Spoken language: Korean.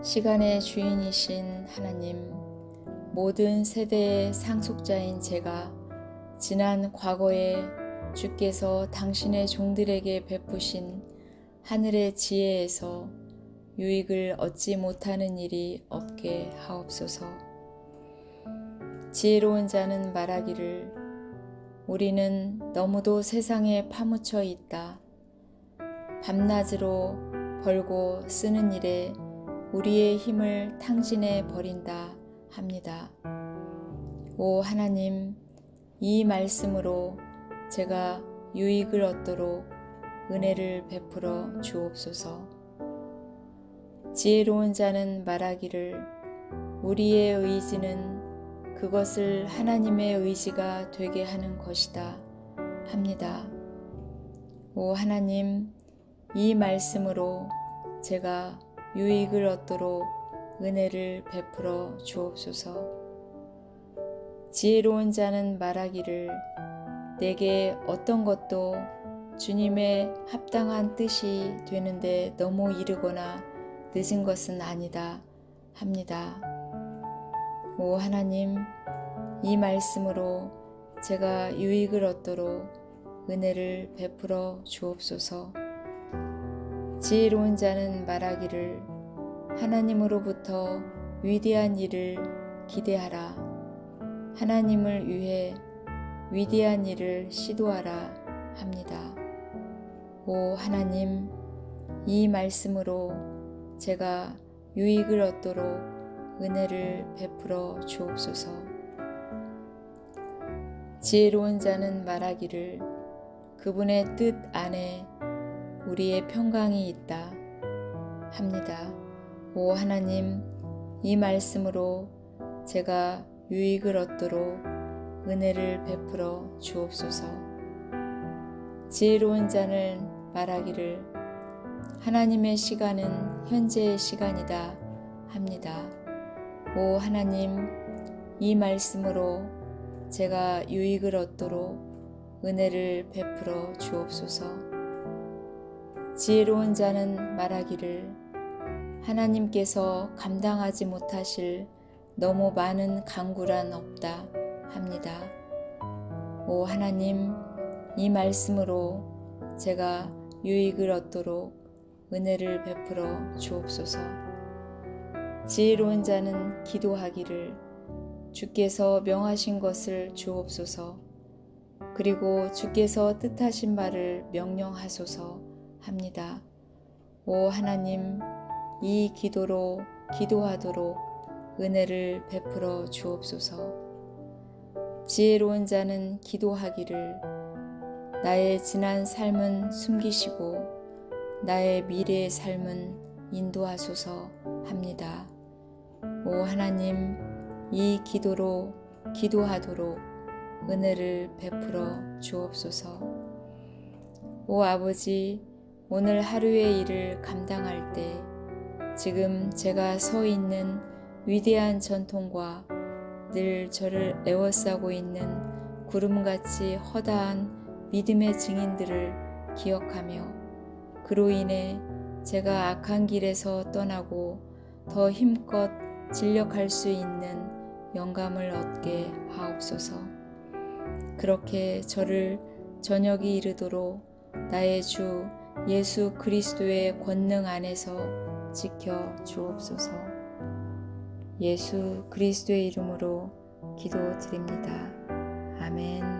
시간의 주인이신 하나님, 모든 세대의 상속자인 제가 지난 과거에 주께서 당신의 종들에게 베푸신 하늘의 지혜에서 유익을 얻지 못하는 일이 없게 하옵소서. 지혜로운 자는 말하기를 우리는 너무도 세상에 파묻혀 있다. 밤낮으로 벌고 쓰는 일에 우리의 힘을 탕진해 버린다 합니다. 오 하나님, 이 말씀으로 제가 유익을 얻도록 은혜를 베풀어 주옵소서. 지혜로운 자는 말하기를 우리의 의지는 그것을 하나님의 의지가 되게 하는 것이다 합니다. 오 하나님, 이 말씀으로 제가 유익을 얻도록 은혜를 베풀어 주옵소서. 지혜로운 자는 말하기를 내게 어떤 것도 주님의 합당한 뜻이 되는데 너무 이르거나 늦은 것은 아니다 합니다. 오 하나님, 이 말씀으로 제가 유익을 얻도록 은혜를 베풀어 주옵소서. 지혜로운 자는 말하기를 하나님으로부터 위대한 일을 기대하라. 하나님을 위해 위대한 일을 시도하라 합니다. 오 하나님, 이 말씀으로 제가 유익을 얻도록 은혜를 베풀어 주옵소서. 지혜로운 자는 말하기를 그분의 뜻 안에 우리의 평강이 있다 합니다. 오 하나님, 이 말씀으로 제가 유익을 얻도록 은혜를 베풀어 주옵소서. 지혜로운 자는 말하기를 하나님의 시간은 현재의 시간이다 합니다. 오 하나님, 이 말씀으로 제가 유익을 얻도록 은혜를 베풀어 주옵소서. 지혜로운 자는 말하기를 하나님께서 감당하지 못하실 너무 많은 강구란 없다 합니다. 오 하나님, 이 말씀으로 제가 유익을 얻도록 은혜를 베풀어 주옵소서. 지혜로운 자는 기도하기를 주께서 명하신 것을 주옵소서. 그리고 주께서 뜻하신 말을 명령하소서 합니다. 오 하나님, 이 기도로 기도하도록 은혜를 베풀어 주옵소서. 지혜로운 자는 기도하기를 나의 지난 삶은 숨기시고 나의 미래의 삶은 인도하소서 합니다. 오 하나님, 이 기도로 기도하도록 은혜를 베풀어 주옵소서. 오 아버지, 오늘 하루의 일을 감당할 때 지금 제가 서 있는 위대한 전통과 늘 저를 에워싸고 있는 구름같이 허다한 믿음의 증인들을 기억하며 그로 인해 제가 악한 길에서 떠나고 더 힘껏 진력할 수 있는 영감을 얻게 하옵소서. 그렇게 저를 저녁이 이르도록 나의 주 예수 그리스도의 권능 안에서 지켜 주옵소서. 예수 그리스도의 이름으로 기도드립니다. 아멘.